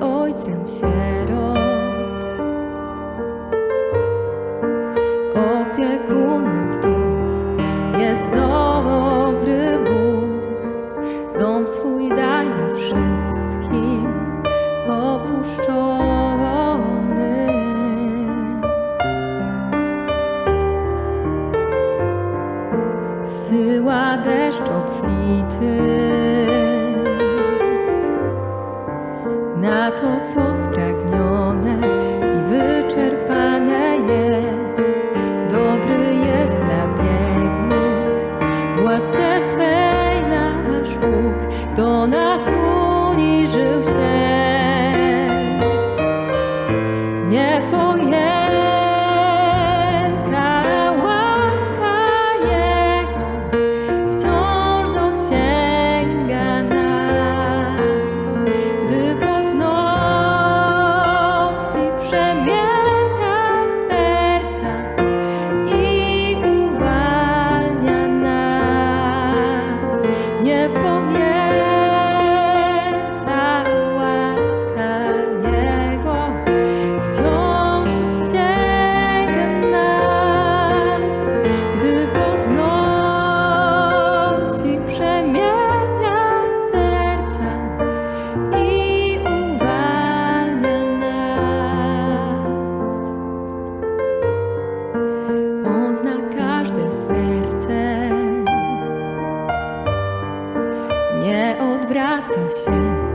Ojcem sierot. Odwraca się,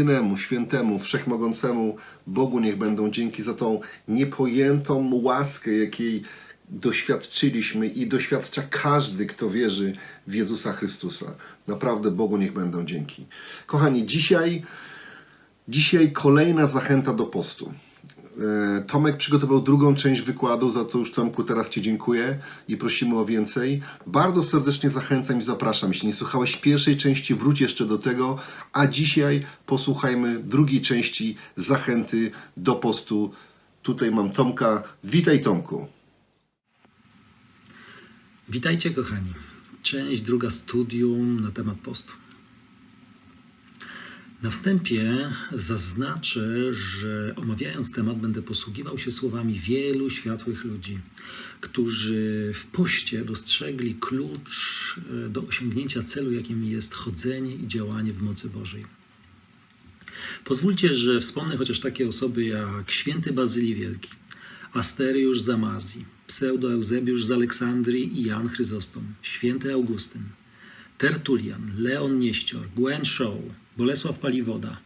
Jedynemu, świętemu, wszechmogącemu Bogu niech będą dzięki za tą niepojętą łaskę, jakiej doświadczyliśmy i doświadcza każdy, kto wierzy w Jezusa Chrystusa. Naprawdę Bogu niech będą dzięki. Kochani, dzisiaj, dzisiaj kolejna zachęta do postu. E, Tomek przygotował drugą część wykładu, za co już Tomku teraz Ci dziękuję i prosimy o więcej. Bardzo serdecznie zachęcam i zapraszam. Jeśli nie słuchałeś pierwszej części, wróć jeszcze do tego, a dzisiaj posłuchajmy drugiej części zachęty do postu. Tutaj mam Tomka. Witaj Tomku. Witajcie kochani. Część druga studium na temat postu. Na wstępie zaznaczę, że omawiając temat będę posługiwał się słowami wielu światłych ludzi, którzy w poście dostrzegli klucz e, do osiągnięcia celu, jakim jest chodzenie i działanie w mocy Bożej. Pozwólcie, że wspomnę chociaż takie osoby jak święty Bazylii Wielki, Asteriusz z Amazji, pseudo-Eusebiusz z Aleksandrii i Jan Chryzostom, święty Augustyn, Tertulian, Leon Nieścior, Gwen Shaw, Bolesław Paliwoda,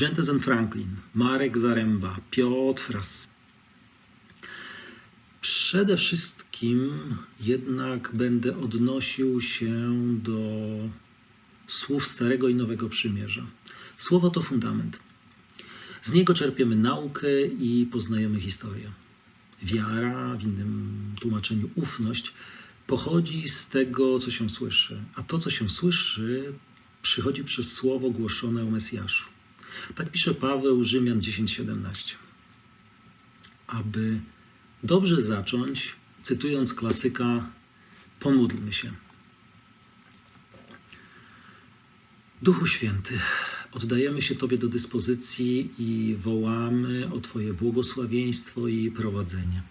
Jentezen Franklin, Marek Zaręba, Piotr Fras. Przede wszystkim jednak będę odnosił się do słów Starego i Nowego Przymierza. Słowo to fundament. Z niego czerpiemy naukę i poznajemy historię. Wiara, w innym tłumaczeniu ufność, pochodzi z tego, co się słyszy, a to, co się słyszy, przychodzi przez słowo głoszone o Mesjaszu. Tak pisze Paweł Rzymian 10:17. Aby dobrze zacząć, cytując klasyka, pomódlmy się. Duchu Święty, oddajemy się Tobie do dyspozycji i wołamy o Twoje błogosławieństwo i prowadzenie.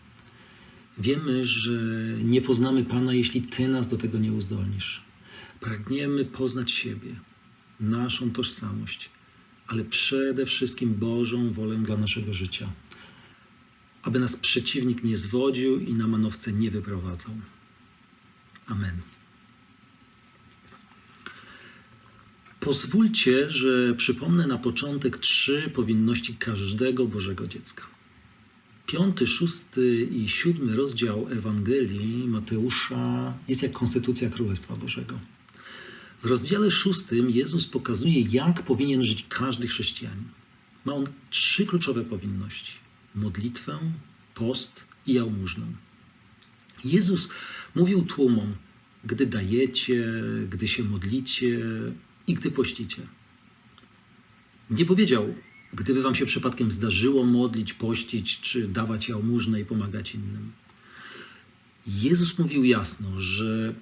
Wiemy, że nie poznamy Pana, jeśli Ty nas do tego nie uzdolnisz. Pragniemy poznać siebie, naszą tożsamość, ale przede wszystkim Bożą wolę dla naszego życia. Aby nas przeciwnik nie zwodził i na manowce nie wyprowadzał. Amen. Pozwólcie, że przypomnę na początek trzy powinności każdego Bożego dziecka. Piąty, szósty i siódmy rozdział Ewangelii Mateusza jest jak konstytucja Królestwa Bożego. W rozdziale szóstym Jezus pokazuje, jak powinien żyć każdy chrześcijanin. Ma on trzy kluczowe powinności: modlitwę, post i jałmużnę. Jezus mówił tłumom, gdy dajecie, gdy się modlicie i gdy pościcie. Nie powiedział, gdyby wam się przypadkiem zdarzyło modlić, pościć czy dawać jałmużnę i pomagać innym. Jezus mówił jasno, że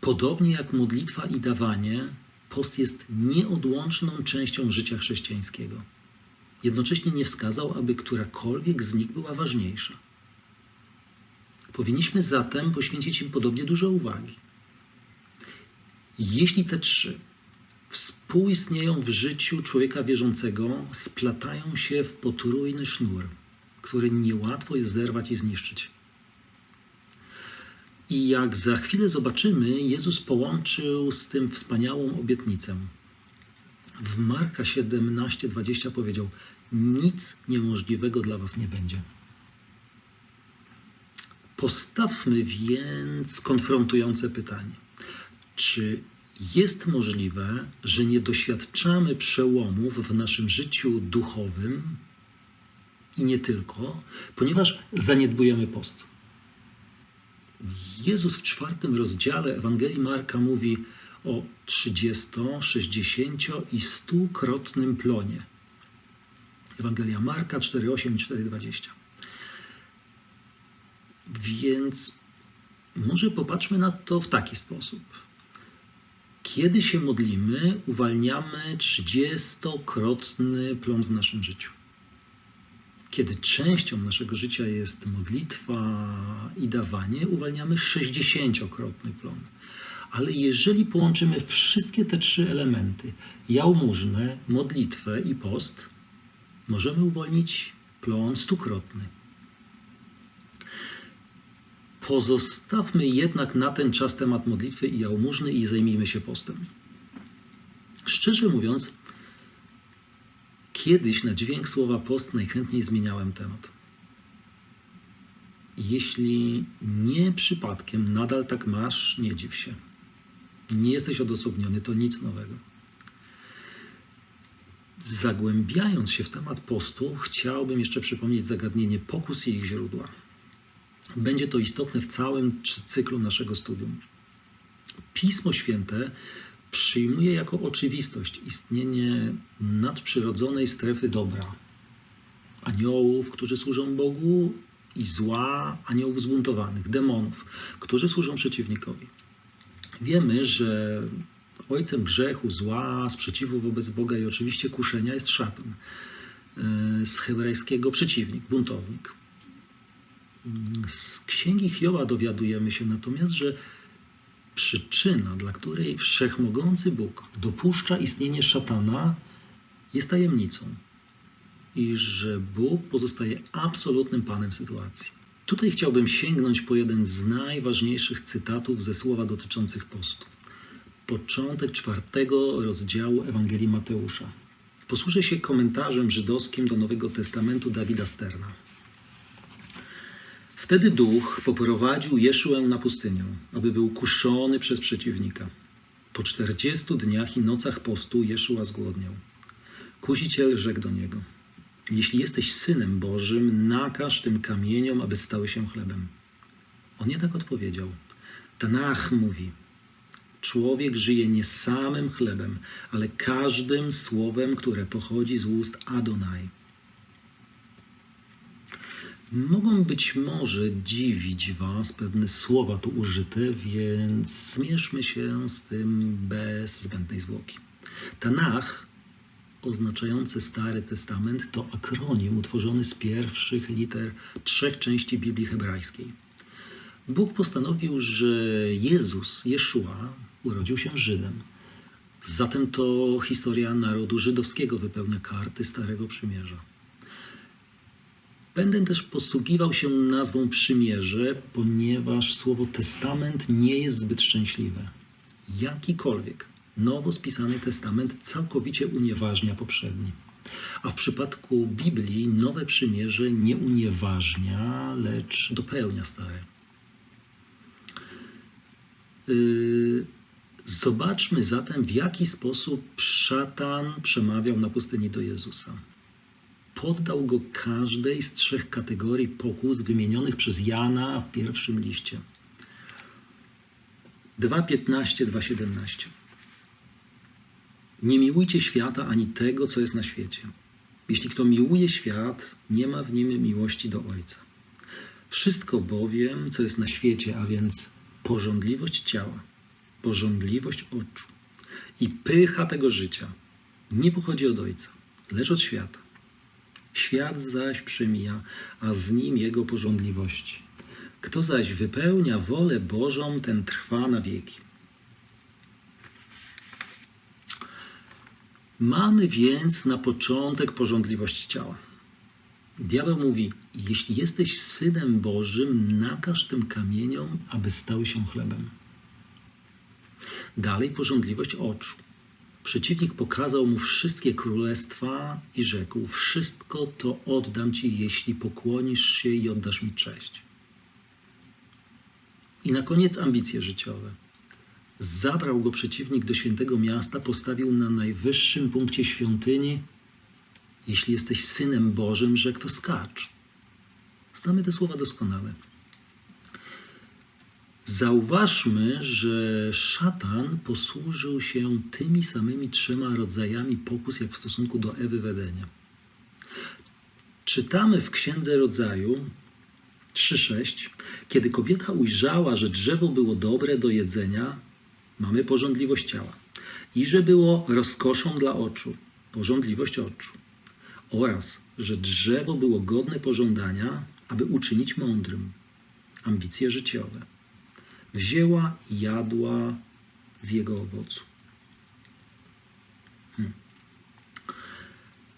podobnie jak modlitwa i dawanie, post jest nieodłączną częścią życia chrześcijańskiego. Jednocześnie nie wskazał, aby którakolwiek z nich była ważniejsza. Powinniśmy zatem poświęcić im podobnie dużo uwagi. Jeśli te trzy współistnieją w życiu człowieka wierzącego, splatają się w potrójny sznur, który niełatwo jest zerwać i zniszczyć. I jak za chwilę zobaczymy, Jezus połączył z tym wspaniałą obietnicę. W Marka 17:20 powiedział: Nic niemożliwego dla was nie będzie. Postawmy więc konfrontujące pytanie: czy jest możliwe, że nie doświadczamy przełomów w naszym życiu duchowym i nie tylko, ponieważ zaniedbujemy post? Jezus w czwartym rozdziale Ewangelii Marka mówi o 30, 60 i 100-krotnym plonie. Ewangelia Marka 4,8 i 4,20. Więc może popatrzmy na to w taki sposób. Kiedy się modlimy, uwalniamy 30-krotny plon w naszym życiu. Kiedy częścią naszego życia jest modlitwa i dawanie, uwalniamy 60-krotny plon. Ale jeżeli połączymy wszystkie te trzy elementy, jałmużnę, modlitwę i post, możemy uwolnić plon stukrotny. Pozostawmy jednak na ten czas temat modlitwy i jałmużny i zajmijmy się postem. Szczerze mówiąc, kiedyś na dźwięk słowa post najchętniej zmieniałem temat. Jeśli nie przypadkiem nadal tak masz, nie dziw się. Nie jesteś odosobniony, to nic nowego. Zagłębiając się w temat postu, chciałbym jeszcze przypomnieć zagadnienie pokus i ich źródła. Będzie to istotne w całym cyklu naszego studium. Pismo Święte przyjmuje jako oczywistość istnienie nadprzyrodzonej strefy dobra. Aniołów, którzy służą Bogu, i zła, aniołów zbuntowanych, demonów, którzy służą przeciwnikowi. Wiemy, że ojcem grzechu, zła, sprzeciwu wobec Boga i oczywiście kuszenia jest szatan. Z hebrajskiego przeciwnik, buntownik. Z księgi Hioba dowiadujemy się natomiast, że przyczyna, dla której wszechmogący Bóg dopuszcza istnienie szatana, jest tajemnicą i że Bóg pozostaje absolutnym panem sytuacji. Tutaj chciałbym sięgnąć po jeden z najważniejszych cytatów ze słowa dotyczących postu. Początek czwartego rozdziału Ewangelii Mateusza. Posłużę się komentarzem żydowskim do Nowego Testamentu Dawida Sterna. Wtedy duch poprowadził Jeszuę na pustynię, aby był kuszony przez przeciwnika. Po czterdziestu dniach i nocach postu Jeszua zgłodniał. Kusiciel rzekł do niego: Jeśli jesteś synem Bożym, nakaż tym kamieniom, aby stały się chlebem. On jednak odpowiedział. Tanach mówi: Człowiek żyje nie samym chlebem, ale każdym słowem, które pochodzi z ust Adonai. Mogą być może dziwić Was pewne słowa tu użyte, więc zmierzmy się z tym bez zbędnej zwłoki. Tanach, oznaczający Stary Testament, to akronim utworzony z pierwszych liter trzech części Biblii hebrajskiej. Bóg postanowił, że Jezus, Jeszua, urodził się Żydem. Zatem to historia narodu żydowskiego wypełnia karty Starego Przymierza. Będę też posługiwał się nazwą przymierze, ponieważ słowo testament nie jest zbyt szczęśliwe. Jakikolwiek nowo spisany testament całkowicie unieważnia poprzedni. A w przypadku Biblii nowe przymierze nie unieważnia, lecz dopełnia stare. Yy, Zobaczmy zatem, w jaki sposób szatan przemawiał na pustyni do Jezusa poddał go każdej z trzech kategorii pokus wymienionych przez Jana w pierwszym liście. 2.15, 2.17. Nie miłujcie świata ani tego, co jest na świecie. Jeśli kto miłuje świat, nie ma w nim miłości do Ojca. Wszystko bowiem, co jest na świecie, a więc pożądliwość ciała, pożądliwość oczu i pycha tego życia, nie pochodzi od Ojca, lecz od świata. Świat zaś przemija, a z nim jego porządliwości. Kto zaś wypełnia wolę Bożą, ten trwa na wieki. Mamy więc na początek porządliwość ciała. Diabeł mówi: Jeśli jesteś synem Bożym, nakaż tym kamieniom, aby stały się chlebem. Dalej porządliwość oczu. Przeciwnik pokazał mu wszystkie królestwa i rzekł: Wszystko to oddam ci, jeśli pokłonisz się i oddasz mi cześć. I na koniec ambicje życiowe. Zabrał go przeciwnik do świętego miasta, postawił na najwyższym punkcie świątyni. Jeśli jesteś synem Bożym, rzekł to skacz. Znamy te słowa doskonale. Zauważmy, że szatan posłużył się tymi samymi trzema rodzajami pokus, jak w stosunku do Ewy w Edenie. Czytamy w Księdze Rodzaju 3:6, kiedy kobieta ujrzała, że drzewo było dobre do jedzenia, mamy porządliwość ciała, i że było rozkoszą dla oczu, porządliwość oczu, oraz że drzewo było godne pożądania, aby uczynić mądrym, ambicje życiowe wzięła i jadła z jego owocu. Hmm.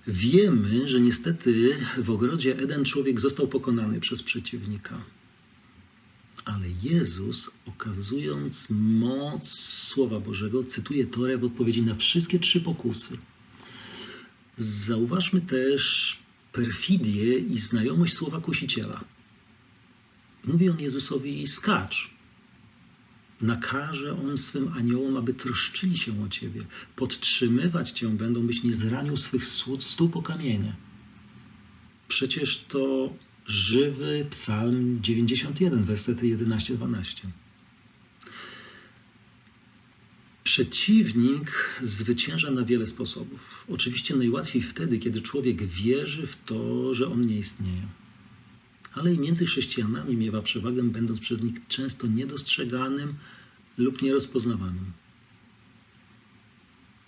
Wiemy, że niestety w ogrodzie Eden człowiek został pokonany przez przeciwnika. Ale Jezus, okazując moc Słowa Bożego, cytuje Torę w odpowiedzi na wszystkie trzy pokusy. Zauważmy też perfidię i znajomość słowa kusiciela. Mówi on Jezusowi: skacz, nakaże on swym aniołom, aby troszczyli się o ciebie. Podtrzymywać cię będą, byś nie zranił swych stóp o kamienie. Przecież to żywy psalm 91, wersety 11-12. Przeciwnik zwycięża na wiele sposobów. Oczywiście najłatwiej wtedy, kiedy człowiek wierzy w to, że on nie istnieje. Ale i między chrześcijanami miewa przewagę, będąc przez nich często niedostrzeganym lub nierozpoznawanym.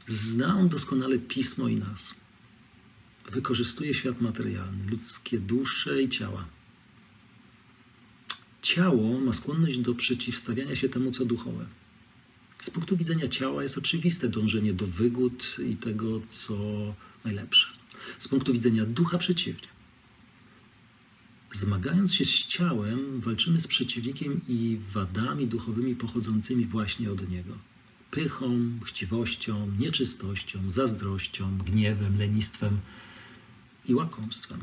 Zna on doskonale pismo i nas. Wykorzystuje świat materialny, ludzkie dusze i ciała. Ciało ma skłonność do przeciwstawiania się temu, co duchowe. Z punktu widzenia ciała jest oczywiste dążenie do wygód i tego, co najlepsze. Z punktu widzenia ducha przeciwnie. Zmagając się z ciałem, walczymy z przeciwnikiem i wadami duchowymi pochodzącymi właśnie od niego. Pychą, chciwością, nieczystością, zazdrością, gniewem, lenistwem i łakomstwem.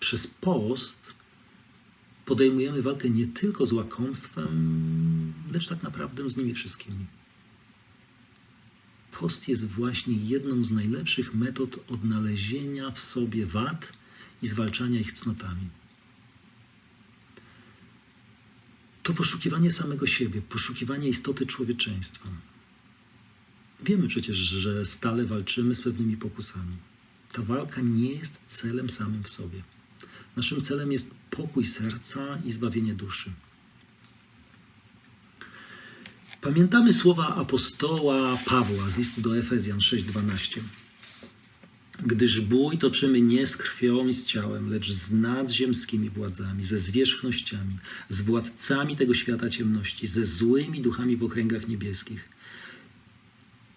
Przez post podejmujemy walkę nie tylko z łakomstwem, lecz tak naprawdę z nimi wszystkimi. post jest właśnie jedną z najlepszych metod odnalezienia w sobie wad i zwalczania ich cnotami. To poszukiwanie samego siebie, poszukiwanie istoty człowieczeństwa. Wiemy przecież, że stale walczymy z pewnymi pokusami. Ta walka nie jest celem samym w sobie. Naszym celem jest pokój serca i zbawienie duszy. Pamiętamy słowa apostoła Pawła z listu do Efezjan 6:12. Gdyż bój toczymy nie z krwią i z ciałem, lecz z nadziemskimi władzami, ze zwierzchnościami, z władcami tego świata ciemności, ze złymi duchami w okręgach niebieskich.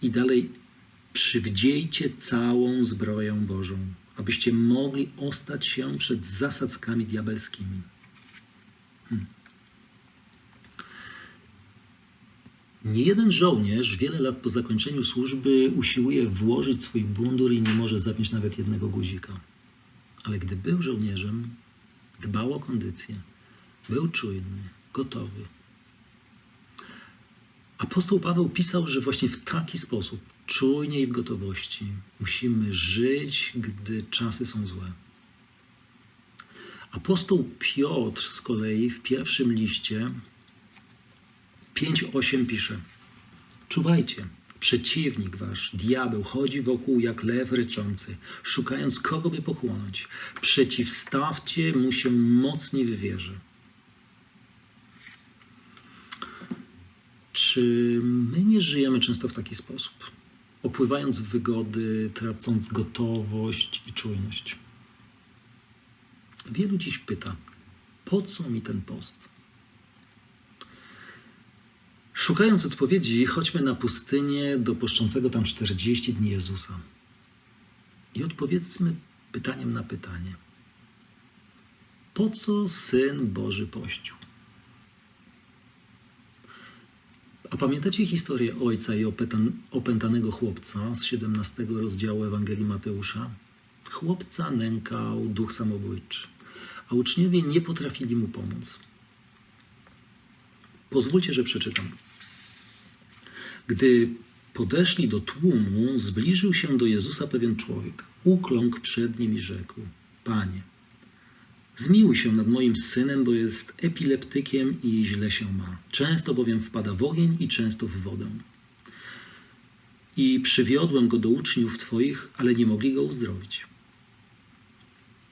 I dalej, przywdziejcie całą zbroję Bożą, abyście mogli ostać się przed zasadzkami diabelskimi. Hmm. Nie jeden żołnierz wiele lat po zakończeniu służby usiłuje włożyć swój bundur i nie może zapiąć nawet jednego guzika. Ale gdy był żołnierzem, dbał o kondycję, był czujny, gotowy. Apostoł Paweł pisał, że właśnie w taki sposób, czujnie i w gotowości, musimy żyć, gdy czasy są złe. Apostoł Piotr z kolei w pierwszym liście 5:8 pisze: Czuwajcie, przeciwnik wasz, diabeł, chodzi wokół jak lew ryczący, szukając kogo by pochłonąć. Przeciwstawcie mu się mocniej w wierze. Czy my nie żyjemy często w taki sposób? Opływając w wygody, tracąc gotowość i czujność. Wielu dziś pyta, po co mi ten post? Szukając odpowiedzi, chodźmy na pustynię do poszczącego tam 40 dni Jezusa. I odpowiedzmy pytaniem na pytanie. Po co Syn Boży pościł? A pamiętacie historię ojca i opętan- opętanego chłopca z 17 rozdziału Ewangelii Mateusza? Chłopca nękał duch samobójczy, a uczniowie nie potrafili mu pomóc. Pozwólcie, że przeczytam. Gdy podeszli do tłumu, zbliżył się do Jezusa pewien człowiek. Ukląkł przed nim i rzekł: Panie, zmiłuj się nad moim synem, bo jest epileptykiem i źle się ma. Często bowiem wpada w ogień i często w wodę. I przywiodłem go do uczniów Twoich, ale nie mogli go uzdrowić.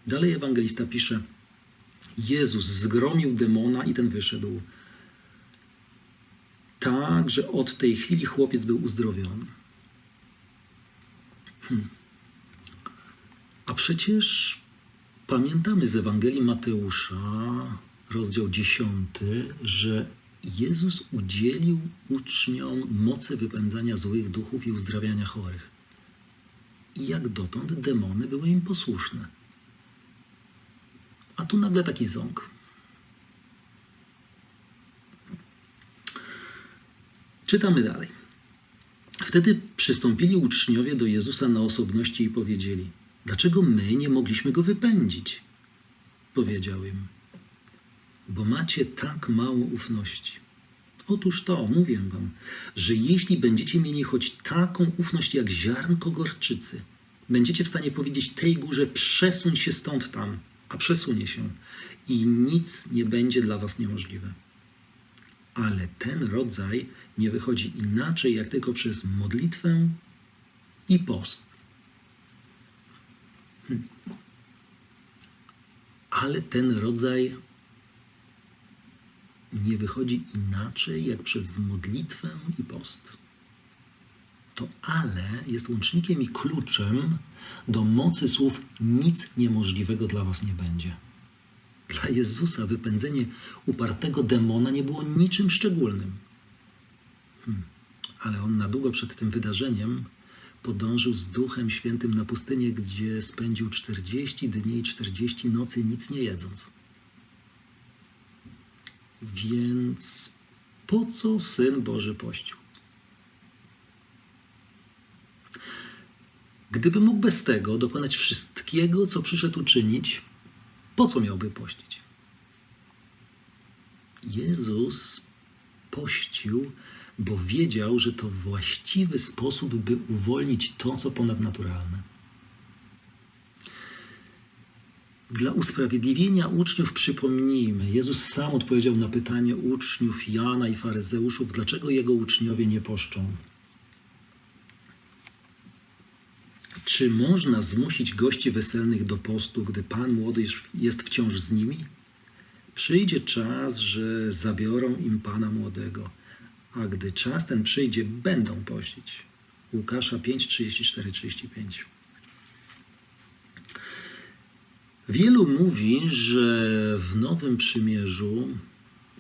Dalej ewangelista pisze: Jezus zgromił demona i ten wyszedł. Tak, że od tej chwili chłopiec był uzdrowiony. Hmm. A przecież pamiętamy z Ewangelii Mateusza, rozdział 10, że Jezus udzielił uczniom mocy wypędzania złych duchów i uzdrawiania chorych. I jak dotąd demony były im posłuszne. A tu nagle taki ząg. Czytamy dalej. Wtedy przystąpili uczniowie do Jezusa na osobności i powiedzieli: Dlaczego my nie mogliśmy go wypędzić? Powiedział im: Bo macie tak mało ufności. Otóż to, mówię wam, że jeśli będziecie mieli choć taką ufność jak ziarnko gorczycy, będziecie w stanie powiedzieć tej górze: przesuń się stąd tam, a przesunie się, i nic nie będzie dla was niemożliwe. Ale ten rodzaj nie wychodzi inaczej, jak tylko przez modlitwę i post. Hmm. Ale ten rodzaj nie wychodzi inaczej, jak przez modlitwę i post. To ale jest łącznikiem i kluczem do mocy słów nic niemożliwego dla was nie będzie. Dla Jezusa wypędzenie upartego demona nie było niczym szczególnym. Hmm. Ale on na długo przed tym wydarzeniem podążył z Duchem Świętym na pustynię, gdzie spędził 40 dni i 40 nocy nic nie jedząc. Więc po co Syn Boży pościł? Gdyby mógł bez tego dokonać wszystkiego, co przyszedł uczynić, po co miałby pościć? Jezus pościł, bo wiedział, że to właściwy sposób, by uwolnić to, co ponadnaturalne. Dla usprawiedliwienia uczniów przypomnijmy, Jezus sam odpowiedział na pytanie uczniów Jana i faryzeuszów, dlaczego jego uczniowie nie poszczą. Czy można zmusić gości weselnych do postu, gdy Pan młody jest wciąż z nimi? Przyjdzie czas, że zabiorą im Pana młodego, a gdy czas ten przyjdzie, będą pościć. Łukasza 5, 34, 35. Wielu mówi, że w Nowym Przymierzu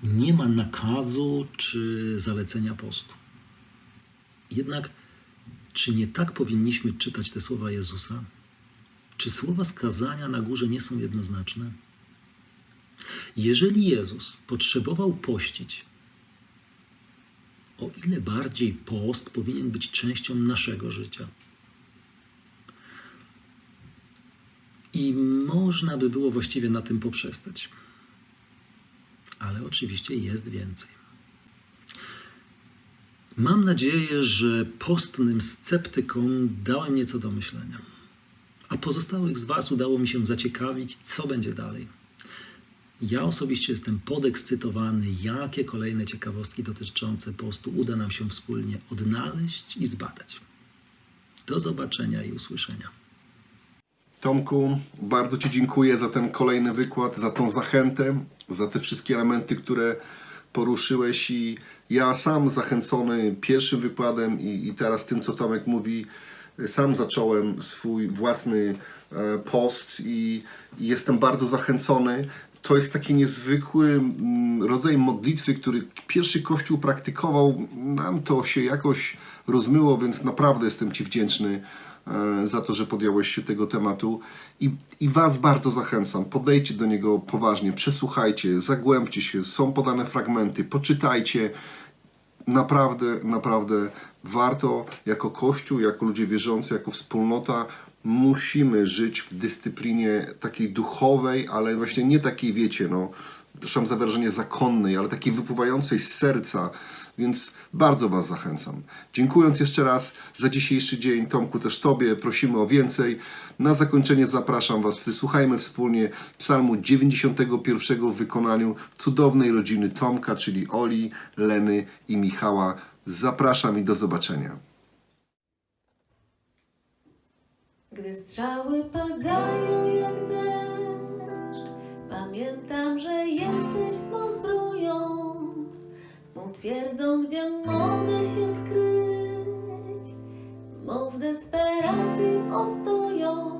nie ma nakazu czy zalecenia postu. Jednak czy nie tak powinniśmy czytać te słowa Jezusa? Czy słowa skazania na górze nie są jednoznaczne? Jeżeli Jezus potrzebował pościć, o ile bardziej post powinien być częścią naszego życia? I można by było właściwie na tym poprzestać. Ale oczywiście jest więcej. Mam nadzieję, że postnym sceptykom dałem nieco do myślenia, a pozostałych z Was udało mi się zaciekawić, co będzie dalej. Ja osobiście jestem podekscytowany, jakie kolejne ciekawostki dotyczące postu uda nam się wspólnie odnaleźć i zbadać. Do zobaczenia i usłyszenia. Tomku, bardzo Ci dziękuję za ten kolejny wykład, za tą zachętę, za te wszystkie elementy, które poruszyłeś i ja sam zachęcony pierwszym wykładem i, i teraz tym, co Tomek mówi, sam zacząłem swój własny e, post i, i jestem bardzo zachęcony. To jest taki niezwykły rodzaj modlitwy, który pierwszy Kościół praktykował. Nam to się jakoś rozmyło, więc naprawdę jestem Ci wdzięczny za to, że podjąłeś się tego tematu. I, I Was bardzo zachęcam. Podejdźcie do niego poważnie, przesłuchajcie, zagłębcie się. Są podane fragmenty, poczytajcie. Naprawdę, naprawdę warto jako Kościół, jako ludzie wierzący, jako wspólnota musimy żyć w dyscyplinie takiej duchowej, ale właśnie nie takiej, wiecie, no, przepraszam za wyrażenie zakonnej, ale takiej wypływającej z serca, więc bardzo Was zachęcam. Dziękując jeszcze raz za dzisiejszy dzień, Tomku, też Tobie, prosimy o więcej. Na zakończenie zapraszam Was, wysłuchajmy wspólnie psalmu 91 w wykonaniu cudownej rodziny Tomka, czyli Oli, Leny i Michała. Zapraszam i do zobaczenia. Gdy strzały padają jak deszcz, pamiętam, że jesteś mą twierdzą, gdzie mogę się skryć, mą w desperacji ostoją.